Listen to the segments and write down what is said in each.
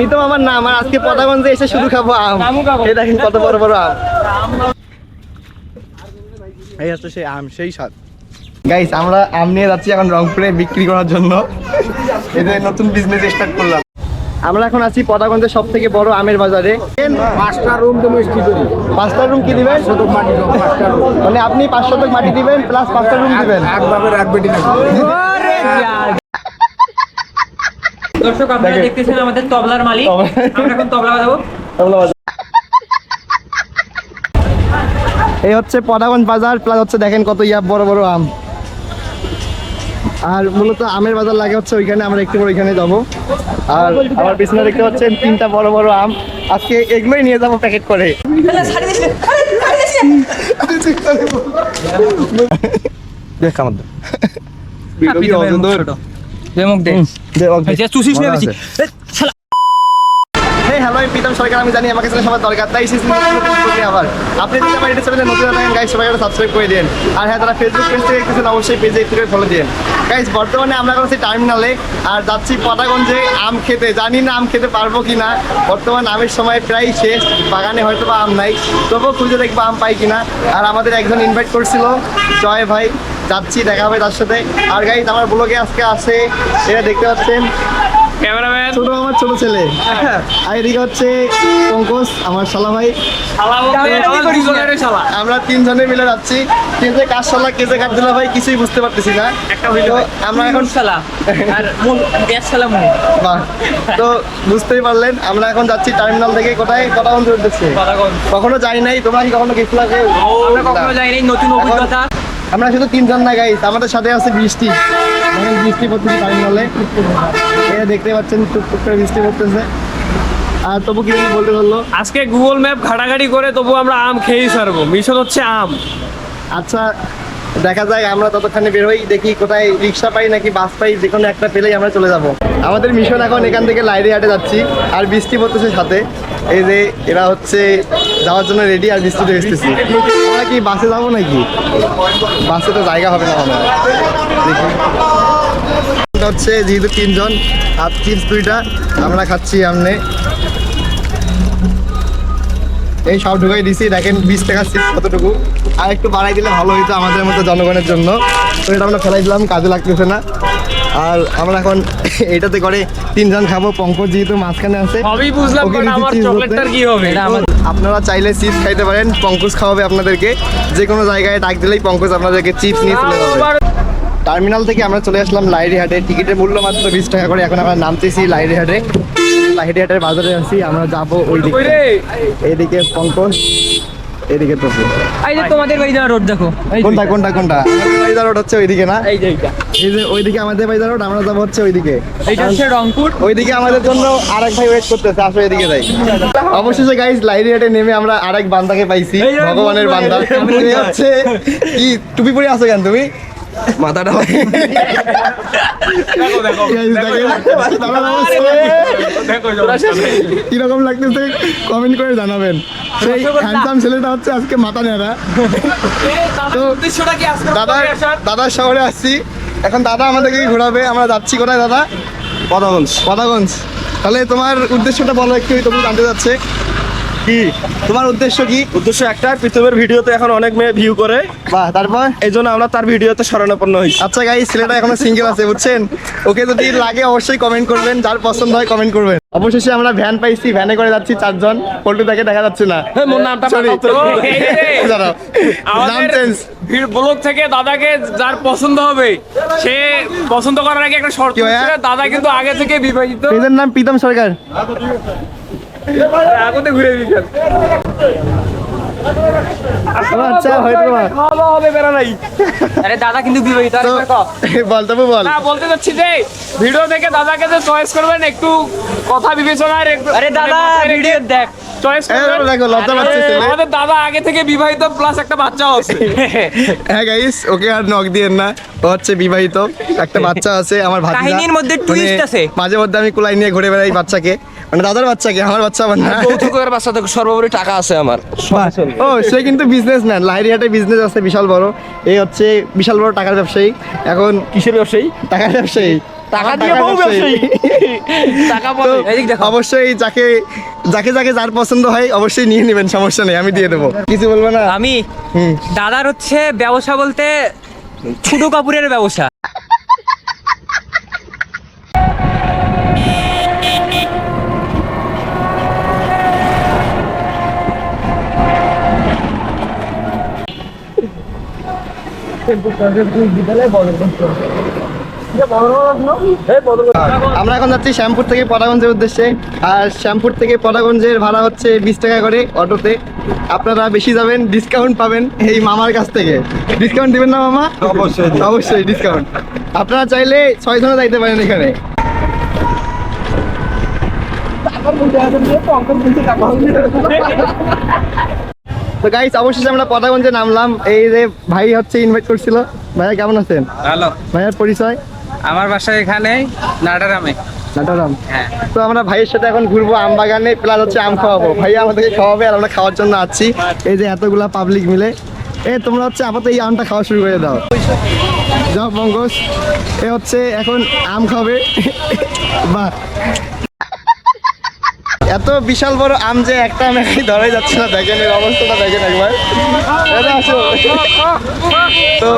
প্রীতম আমার না আমার আজকে পদাগঞ্জে এসে শুধু খাব আম। এই দেখেন কত বড় বড় আম। এই হচ্ছে সেই আম সেই স্বাদ। গাইস আমরা আম নিয়ে যাচ্ছি এখন রংপুরে বিক্রি করার জন্য। এদের নতুন বিজনেস স্টার্ট করলাম। আমরা এখন আছি পদাগঞ্জের সব থেকে বড় আমের বাজারে। পাঁচটা রুম তো মিষ্টি করি। পাঁচটা রুম কি দিবেন? মাটি মানে আপনি পাঁচ শতক মাটি দিবেন প্লাস পাঁচটা রুম দিবেন। দর্শক আপনারা দেখেন। দেখতেছেন আমাদের তবলার মালিক। আমরা এখন তবলা বাজাবো। এই হচ্ছে বাজার প্লাস হচ্ছে দেখেন কত ইয়া বড় বড় আম। আর মূলত আমের বাজার লাগে হচ্ছে ওইখানে আমরা একটু পরে ওইখানে যাব। আর আমার পিছনে দেখতে পাচ্ছেন তিনটা বড় বড় আম। আজকে এগুলোই নিয়ে যাব প্যাকেট করে। দেখ আমার দে। দে, ওকে। চুষিস না বেশি। Hey, hello, আমি প্রীতম সরকার আমি জানি আমাকে ছেলে সবার দরকার তাই সিজন আবার আপনি যদি আমার ইউটিউব চ্যানেলে নতুন থাকেন গাইস সবাই সাবস্ক্রাইব করে দিন আর হ্যাঁ যারা ফেসবুক পেজ থেকে দেখতেছেন অবশ্যই পেজে একটু করে ফলো দিন গাইস বর্তমানে আমরা টার্মিনালে আর যাচ্ছি পটাগঞ্জে আম খেতে। জানি না আম খেতে পারব কি না বর্তমান আমের সময় প্রায় শেষ বাগানে হয়তো বা আম নাই। তবুও খুঁজে দেখব আম পাই কিনা। আর আমাদের একজন ইনভাইট করছিল জয় ভাই। যাচ্ছি দেখা হবে তার সাথে। আর গাইস আমার ব্লগে আজকে আছে এটা দেখতে পাচ্ছেন। ক্যামেরাম্যান। ছোট আমার ছোট ছেলে। আর এদিকে হচ্ছে পঙ্কজ আমার শালা ভাই। শালা বলতে আমার তিনজনে মিলে যাচ্ছি। কে যে শালা কে যে দিলা ভাই কিছুই বুঝতে পারতেছি না। আমরা এখন শালা। আর মূল গ্যাস শালা মূল। বাহ, তো বুঝতেই পারলেন আমরা এখন যাচ্ছি টার্মিনাল থেকে। কোথায়? কটা বন্ধু উঠতেছে কখনো যাই নাই? তোমরা কি কখনো গেছিলা? আমরা কখনো যাই নাই নতুন অভিজ্ঞতা। আমরা শুধু তিনজন না গাইস আমাদের সাথে আছে বৃষ্টি। এখন বৃষ্টি পড়তেছে টার্মিনালে এটা দেখতে পাচ্ছেন টুকটুক করে বৃষ্টি পড়তেছে। আর তবু কি বলতে পারল? আজকে গুগল ম্যাপ ঘাটাঘাটি করে তবু আমরা আম খেয়েই ছাড়বো। মিশন হচ্ছে আম। আচ্ছা দেখা যায় আমরা ততক্ষণে বের হই, দেখি কোথায় রিক্সা পাই নাকি বাস পাই, যে কোনো একটা পেলেই আমরা চলে যাব। আমাদের মিশন এখন এখান থেকে লাইরে হাটে যাচ্ছি, আর বৃষ্টি পড়তেছে সাথে। এই যে এরা হচ্ছে যাওয়ার জন্য রেডি আর বৃষ্টিতে এসতেছি। আমরা কি বাসে যাব নাকি? বাসে তো জায়গা হবে না আমার দেখি। হচ্ছে যেহেতু তিনজন, আর চিপস দুইটা আমরা খাচ্ছি আমনে। এই সব ঢুকাই দিছি দেখেন বিশ টাকা সিট কতটুকু। আর একটু বাড়াই দিলে ভালো হতো আমাদের মতো জনগণের জন্য। তো এটা আমরা ফেলাই দিলাম কাজে লাগতেছে না। আর আমরা এখন এটাতে করে তিনজন খাব। পঙ্কজ যেহেতু মাঝখানে আছে সবই বুঝলাম ওকে বাট দিছি আমার চকলেটটার কি হবে? আপনারা চাইলে চিপস খাইতে পারেন পঙ্কজ খাওয়াবে আপনাদেরকে। যে কোনো জায়গায় ডাক দিলেই পঙ্কজ আপনাদেরকে চিপস নিয়ে চলে যাবে। টার্মিনাল থেকে আমরা চলে আসলাম লাইরিহাটে টিকিটের মূল্য মাত্র বিশ টাকা করে। এখন আমরা নামতেছি লাইরিহাটে লাইরিহাটের বাজারে আছি। আমরা যাব ওই দিকে এদিকে পঙ্কজ এদিকে এই যে তোমাদের বাড়ি রোড দেখো। কোনটা কোনটা কোনটা? রোড হচ্ছে ওইদিকে না? এই যে এইটা। এই যে ওইদিকে আমাদের বাইদা রোড আমরা যাব হচ্ছে ওইদিকে। এইটা হচ্ছে রংপুর। ওইদিকে আমাদের জন্য আরেক ভাই ওয়েট করতেছে আসো এদিকে যাই। অবশেষে গাইস লাইরিহাটে নেমে আমরা আরেক বান্দাকে পাইছি ভগবানের বান্দা। তুমি হচ্ছে কি টুপি পরে আছো কেন তুমি? মাথাটা কীরকম লাগতেছে কমেন্ট করে জানাবেন। সেই হ্যান্ডসাম ছেলেটা হচ্ছে আজকে মাথা নেড়া। তো দাদার দাদার শহরে আসছি। এখন দাদা আমাদেরকে ঘোরাবে। আমরা যাচ্ছি কোথায় দাদা? পদাগঞ্জ। পদাগঞ্জ। তাহলে তোমার উদ্দেশ্যটা বলো একটু তুমি জানতে যাচ্ছে কি? তোমার উদ্দেশ্য কি? উদ্দেশ্য একটা পৃথিবীর ভিডিওতে এখন অনেক মেয়ে ভিউ করে। বাহ তারপর? এই জন্য আমরা তার ভিডিওতে শরণাপন্ন হয়েছি। আচ্ছা গাই ছেলেটা এখনও সিঙ্গেল আছে বুঝছেন? ওকে যদি লাগে অবশ্যই কমেন্ট করবেন যার পছন্দ হয় কমেন্ট করবেন। অবশেষে আমরা ভ্যান পাইছি ভ্যানে করে যাচ্ছি চারজন পল্টু তাকে দেখা যাচ্ছে না। মোর নামটা। নাম চেঞ্জ ভিড় ব্লগ থেকে দাদাকে যার পছন্দ হবে সে পছন্দ করার আগে একটা শর্ত? দাদা কিন্তু আগে থেকে বিবাহিত। নাম প্রীতম সরকার। আগতে ঘুরে দিচ্ছেন ও আচ্ছা হয়তো বা। হবে বেড়া নাই। আরে দাদা কিন্তু বিবাহিত তো আরেকবার কও। বল তবু বল। না বলতে চাচ্ছি যে ভিডিও থেকে দাদাকে যে চয়েস করবেন একটু কথা বিবেচনায় আরে দাদা ভিডিও দেখ। চয়েস দেখো, দেখো লজ্জা পাচ্ছে আমাদের দাদা আগে থেকে বিবাহিত প্লাস একটা বাচ্চাও আছে। হ্যাঁ গাইস ওকে আর নক দিয়েন না। ও হচ্ছে বিবাহিত একটা বাচ্চা আছে আমার ভাতিজা। কাহিনীর মধ্যে মানে আছে। মাঝে মধ্যে আমি কুলাই নিয়ে ঘুরে বেড়াই বাচ্চাকে। মানে দাদার বাচ্চাকে আমার বাচ্চা আমার না? যৌতুকের বাচ্চা তো সর্বোপরি টাকা আছে আমার। ও সে কিন্তু বিজনেস ম্যান লাহিরিহাটে বিজনেস আছে বিশাল বড়। এই হচ্ছে বিশাল বড় টাকার ব্যবসায়ী। এখন কিসের ব্যবসায়ী? টাকার ব্যবসায়ী। টাকা দিয়ে বউ ব্যবসায়ী। টাকা বলে এদিক দেখো। অবশ্যই যাকে যাকে যাকে যার পছন্দ হয় অবশ্যই নিয়ে নেবেন সমস্যা নেই আমি দিয়ে দেবো। কিছু বলব না? আমি দাদার হচ্ছে ব্যবসা বলতে ছোট কাপুরের ব্যবসা। আমরা এখন যাচ্ছি শ্যামপুর থেকে পটাগঞ্জের উদ্দেশ্যে। আর শ্যামপুর থেকে পটাগঞ্জের ভাড়া হচ্ছে বিশ টাকা করে অটোতে। আপনারা বেশি যাবেন ডিসকাউন্ট পাবেন এই মামার কাছ থেকে। ডিসকাউন্ট দিবেন না মামা? অবশ্যই অবশ্যই ডিসকাউন্ট আপনারা চাইলে ছয় জনে যাইতে পারেন এখানে। তো গাইস অবশেষে আমরা পটাগঞ্জে নামলাম। এই যে ভাই হচ্ছে ইনভাইট করছিল। ভাইয়া কেমন আছেন? ভালো। ভাইয়ার পরিচয়? আমার বাসা এখানে নাডারামে নাটারাম। হ্যাঁ। তো আমরা ভাইয়ের সাথে এখন ঘুরবো আম বাগানে প্লাস হচ্ছে আম খাওয়াবো। ভাইয়া আমাদেরকে খাওয়াবে আর আমরা খাওয়ার জন্য আছি। এই যে এতগুলা পাবলিক মিলে। এ তোমরা হচ্ছে আপাতত এই আমটা খাওয়া শুরু করে দাও। যাও পঙ্কজ। এ হচ্ছে এখন আম খাবে। বাহ। এত বিশাল বড় আম যে একটা আম একাই ধরাই যাচ্ছে না দেখেন এর অবস্থাটা দেখেন একবার। তো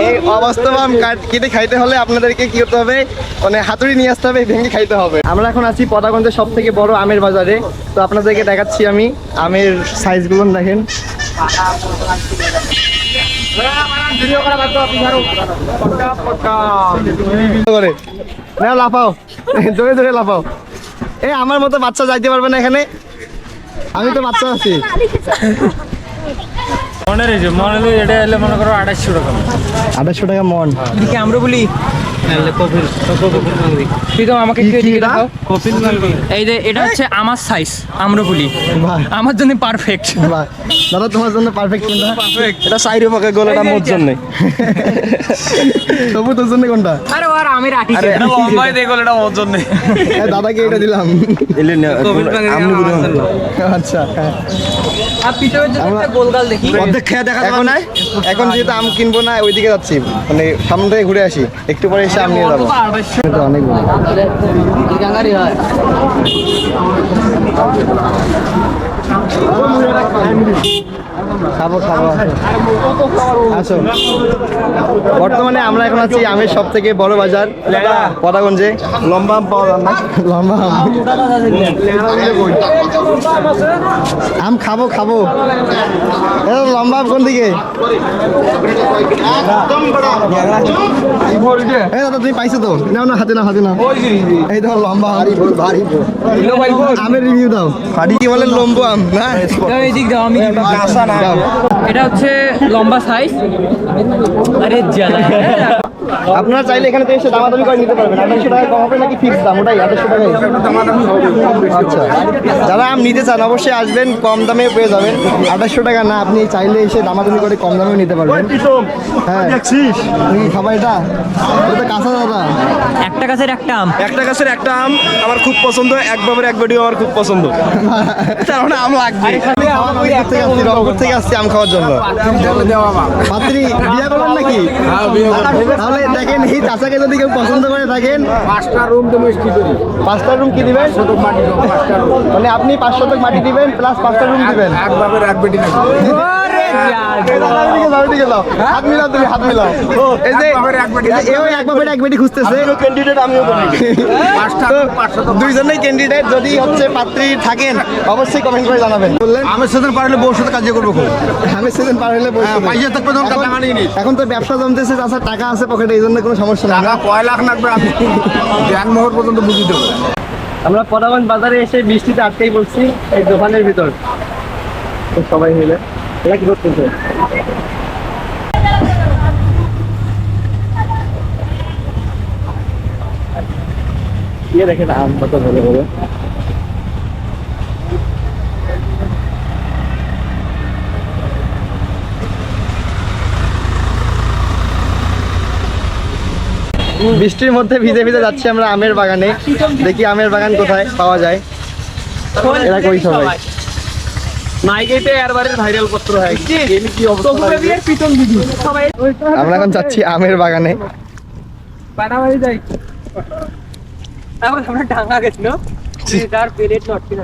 এই অবাস্তব আম কাট- খাইতে হলে আপনাদেরকে কি করতে হবে? মানে হাতুড়ি নিয়ে আসতে হবে ভেঙে খাইতে হবে। আমরা এখন আছি পদাগঞ্জের সব থেকে বড় আমের বাজারে। তো আপনাদেরকে দেখাচ্ছি আমি আমের সাইজগুলো দেখেন। না লাফাও। জোরে জোরে লাফাও। এ আমার মতো বাচ্চা যাইতে পারবে না এখানে। আমি তো বাচ্চা আছি। মনে রয়েছে মনে রয়েছে এটা এলে মনে করো আড়াইশো টাকা। আঠাশশো টাকা মন। আমরা বলি। আমাকে কি- একটু এদিকে কি এটা? এই যে এটা হচ্ছে আমার সাইজ আম্রপুলি আমার জন্য পারফেক্ট দাদা তোমার জন্য পারফেক্ট কোনটা? এটা সাইডে পাকে গলাটা মোর জন্য। তবু তোর জন্য কোনটা? আরে আর আমের আটি এটা লম্বাই দেখো এটা ওর জন্য। দাদাকে এটা দিলাম। এলে বুঝুন আচ্ছা হ্যাঁ। আর পিছনের জন্য একটা গোলগাল দেখি। অর্ধেক খেয়ে দেখা এখন এখন যেহেতু আম কিনবো না ওইদিকে যাচ্ছি। মানে সামনে থেকে ঘুরে আসি। একটু পরে এসে আম যাব এটা অনেক বড়। খাব খাব আসো। বর্তমানে আমরা এখন আছি আমের সব থেকে বড় বাজার পদাগঞ্জে। লম্বা আম পাওয়া যায় না। লম্বা আম। আম খাব খাব। লম্বা আম কোন দিকে এই দাদা তুমি পাইছো তো? নাও না হাতে না হাতে না এই ধর লম্বা আম আমের রিভিউ দাও। হাড়ি কি বলে লম্বা আম? না? এই দিক দাও আমি এটা হচ্ছে লম্বা সাইজ আরে জ্বালা আপনারা চাইলে এখানে তো এসে দামাদামি করে নিতে পারবেন। আঠাশশো টাকা কম হবে নাকি ফিক্স দাম? ওটাই আঠাশশো টাকা আচ্ছা। যারা আম নিতে চান অবশ্যই আসবেন কম দামে পেয়ে যাবেন। আঠাশশো টাকা না আপনি চাইলে এসে দামাদামি করে কম দামেও নিতে পারবেন। হ্যাঁ। খাবার এটা? এটা কাঁচা দাদা। একটা গাছের একটা আম। একটা গাছের একটা আম আমার খুব পছন্দ এক বাবার এক ভিডিও আমার খুব পছন্দ। তার মানে আম লাগবে। রংপুর থেকে আসছি আম খাওয়ার জন্য। পাত্রী বিয়ে করবেন নাকি? তাহলে দেখেন এই চাচাকে যদি কেউ পছন্দ করে থাকেন পাঁচটা রুম তো মিষ্টি করি। পাঁচটা রুম কি দিবেন? মাটি মানে আপনি পাঁচ শতক মাটি দিবেন প্লাস পাঁচটা রুম দিবেন। এক বাপের এক বেটি নাকি। হাত মিলাও তুমি হাত মিলাও। এই যে এক বেটি খুঁজতেছে। ক্যান্ডিডেট আমিও বলি। পাঁচশো তো দুইজনেই ক্যান্ডিডেট যদি হচ্ছে পাত্রী থাকেন অবশ্যই কমেন্ট করে জানাবেন। বললেন? আমার সাথে পারলে বউর সাথে কাজ করব খুব। আমি সেদিন পার হলে হ্যাঁ, পয়সা থাকবে তখন টাকা আনিয়ে এখন তো ব্যবসা জমতেছে তাছাড়া টাকা আছে পকেটে এই জন্য কোনো সমস্যা টাকা না কয় লাখ লাগবে আমি ব্যাংক মোহর পর্যন্ত বুঝি দেবো। আমরা পদাগঞ্জ বাজারে এসে বৃষ্টিতে আটকেই পড়ছি এই দোকানের ভিতর। সবাই মিলে এরা কি করতেছে? দেখেন আম কত ভালো ভালো বৃষ্টির মধ্যে ভিজে ভিজে যাচ্ছি আমরা আমের বাগানে। দেখি আমের বাগান কোথায় পাওয়া যায়। এরা কই সবাই? ভাইরাল পত্র আমরা এখন যাচ্ছি আমের বাগানে। এখন আমরা ডাঙ্গা গেছিল। তার পেরেড নটকে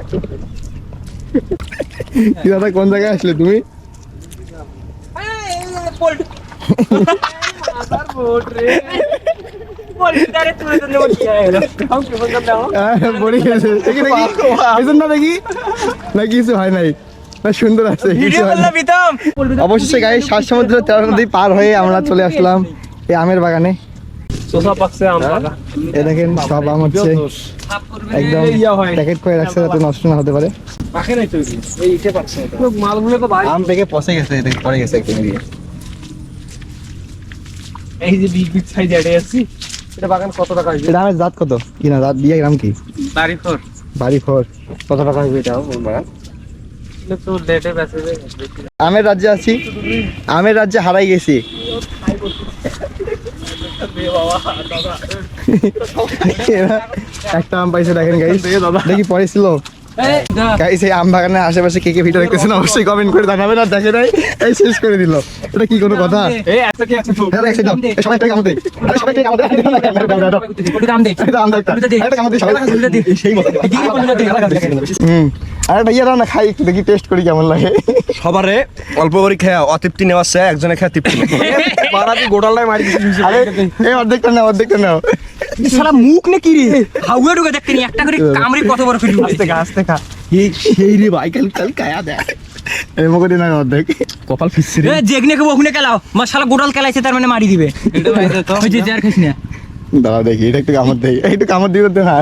কি দাদা কোন জায়গায় আসলে তুমি? অবশেষে গায়ে সাত সমুদ্র তেরো নদী পার হয়ে আমরা চলে আসলাম এই আমের বাগানে। এ দেখেন সব আম হচ্ছে। একদম প্যাকেট করে রাখছে যাতে নষ্ট না হতে পারে। মালগুলো তো ভাই আম পেকে পচে গেছে এটা পড়ে গেছে একদম দিয়ে। এই যে বিগ বিগ সাইজ এড়ে আছি। এটা বাগান কত টাকা হইবে? এটা আমের জাত কত? কিনা জাত দিয়ে গ্রাম কি? বাড়ি ফোর বাড়ি ফোর কত টাকা হইবে এটা? বাগান তো আমের রাজ্যে আছি। আমের রাজ্যে হারাই গেছি। একটা আম পাইছে দেখেন গাইস দেখি পরে ছিল গাইস এই আম বাগানের আশেপাশে কে কে ভিডিও দেখতেছেন অবশ্যই কমেন্ট করে জানাবেন আর দেখে নাই এই শেষ করে দিল এটা কি কোনো কথা সবাই একটা আরে সবাই একটা দাও, দাও, দাও, দাও। দাও আরে ভাইয়া দাও না খাই একটু দেখি টেস্ট করি কেমন লাগে। সবারে অল্প করে খেয়া অতৃপ্তি নেওয়া চাই একজনে খেয়া তৃপ্তি পাড়াতে গোটালটাই মারি আরে এই অর্ধেকটা নাও অর্ধেকটা নাও। শালা মুখ না কি রে? হাউয়া ঢুকে দেখতে নি একটা করে কামড়ি কত বড় ফিট আস্তে খা আস্তে খা এই সেই রে ভাই কাল কাল কায়া দেখ। এই মুখে দিন আমি অর্ধেক। কপাল ফিসছে এ যেগনে কে ওখানে খেলাও। মা শালা গোটাল খেলাইছে তার মানে মারি দিবে। ওই যে না। দেখি এটা একটু কামড় দেই একটু কামড় দিবে না।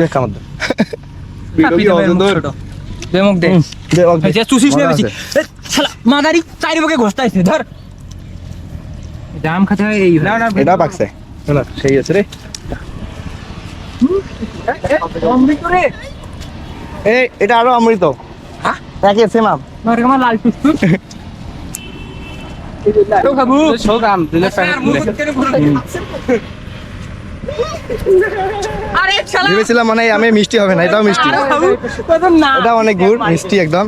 দেখ আমার দেমক দে দে, ওকে। যে চুষিস না বেশি শালা মাদারি চারি বকে ঘোষতাইছে ধর। জাম খাতে এই না না এটাও পাকছে। না সেই আছে রে। অমৃত রে। এই এটা আরও অমৃত। হ্যাঁ? একই সেম আম। মারে আমার লাল তো খাবু। দিলে ভেবেছিলাম মানে আমি মিষ্টি হবে না এটাও মিষ্টি। এটা অনেক গুড় মিষ্টি একদম।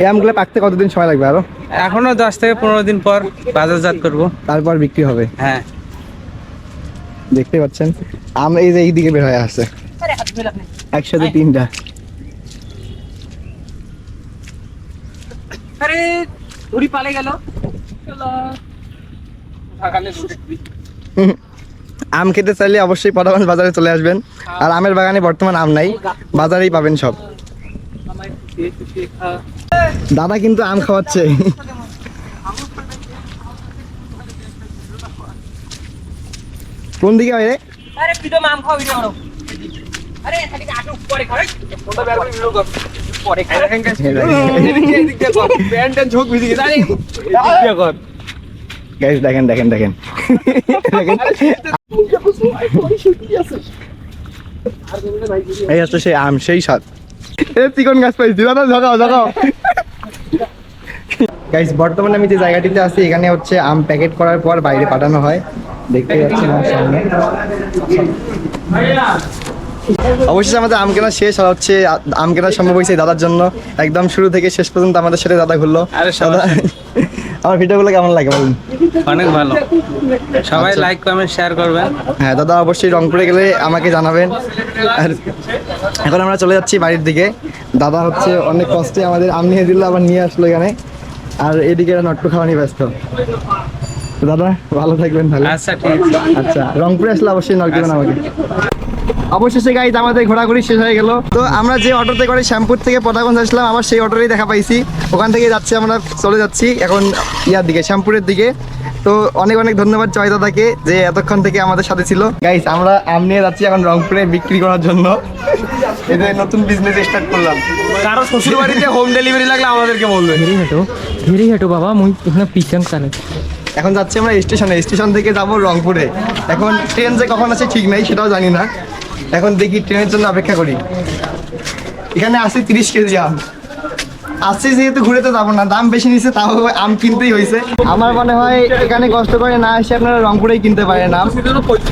এই আমগুলো পাকতে কতদিন সময় লাগবে আরও? এখনও দশ থেকে পনেরো দিন পর বাজারজাত করব। তারপর বিক্রি হবে। হ্যাঁ। দেখতে পাচ্ছেন আম এই যে এই দিকে বের হয়ে নে। একসাথে তিনটা। আরে ধুরি পালে গেল। আম খেতে চাইলে অবশ্যই পটাগঞ্জ বাজারে চলে আসবেন। আর আমের বাগানে বর্তমান আম নাই বাজারেই পাবেন সব। দাদা কিন্তু আম খাওয়াচ্ছে। কোন দিকে হয় রে? পরে গাইস দেখেন দেখেন দেখেন। এই হচ্ছে সেই আম সেই স্বাদ। এ চিকন গাছ পাইছি। দাদা জগাও জগাও গাইস বর্তমানে আমি যে জায়গাটিতে আছি এখানে হচ্ছে আম প্যাকেট করার পর বাইরে পাঠানো হয়। দেখতে পাচ্ছেন আমার সামনে। অবশ্যই আমাদের আম কেনা শেষ আর হচ্ছে আম কেনা সম্ভব হয়েছে দাদার জন্য। একদম শুরু থেকে শেষ পর্যন্ত আমাদের সাথে দাদা ঘুরলো। দাদা, আমার ভিডিওগুলো কেমন লাগে বলুন? অনেক ভালো। সবাই। লাইক কমেন্ট শেয়ার করবেন। হ্যাঁ দাদা অবশ্যই রংপুরে গেলে আমাকে জানাবেন। আর এখন আমরা চলে যাচ্ছি বাড়ির দিকে। দাদা হচ্ছে অনেক কষ্টে আমাদের আম নিয়ে দিল আবার নিয়ে আসলো এখানে। আর এদিকে এরা নট্টু খাওয়া নিয়ে ব্যস্ত। দাদা ভালো থাকবেন তাহলে। আচ্ছা ঠিক আচ্ছা রংপুরে আসলে অবশ্যই নক দেবেন আমাকে। অবশেষে গাইজ আমাদের ঘোরাঘুরি শেষ হয়ে গেল। তো আমরা যে অটোতে করে শ্যামপুর থেকে পটাগঞ্জ আসলাম আবার সেই অটোরই দেখা পাইছি। ওখান থেকে যাচ্ছি আমরা চলে যাচ্ছি এখন ইয়ার দিকে শ্যামপুরের দিকে। তো অনেক অনেক ধন্যবাদ জয় দাদাকে যে এতক্ষণ থেকে আমাদের সাথে ছিল। গাইজ আমরা আম নিয়ে যাচ্ছি এখন রংপুরে বিক্রি করার জন্য। এদের নতুন বিজনেস স্টার্ট করলাম। কারও শ্বশুর বাড়িতে হোম ডেলিভারি লাগলে আমাদেরকে বলবে। ধীরে হেঁটো ধীরে হেঁটো বাবা মুই এখানে পিছন চালে এখন যাচ্ছি আমরা স্টেশনে। স্টেশন থেকে যাব রংপুরে। এখন ট্রেন যে কখন আছে ঠিক নাই, সেটাও জানি না। এখন দেখি ট্রেনের জন্য অপেক্ষা করি। এখানে আছে তিরিশ কেজি আম। আসছে যেহেতু ঘুরে তো যাব না, দাম বেশি নিচ্ছে তাও আম কিনতেই হয়েছে আমার মনে হয় এখানে কষ্ট করে না এসে আপনারা রংপুরেই কিনতে পারেন আম।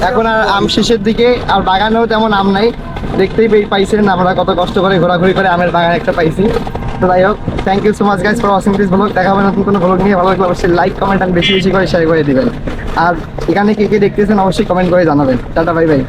এখন আর আম শেষের দিকে, আর বাগানেও তেমন আম নাই। দেখতেই পাইছেন আমরা কত কষ্ট করে ঘোরাঘুরি করে আমের বাগান একটা পাইছি। তো যাই হোক thank you so much guys for watching this vlog দেখা হবে নতুন কোনো ব্লগ নিয়ে। ভালো লাগলে অবশ্যই লাইক কমেন্ট আর বেশি বেশি করে শেয়ার করে দিবেন। আর এখানে কে কে দেখতেছেন, অবশ্যই কমেন্ট করে জানাবেন। Tata bye bye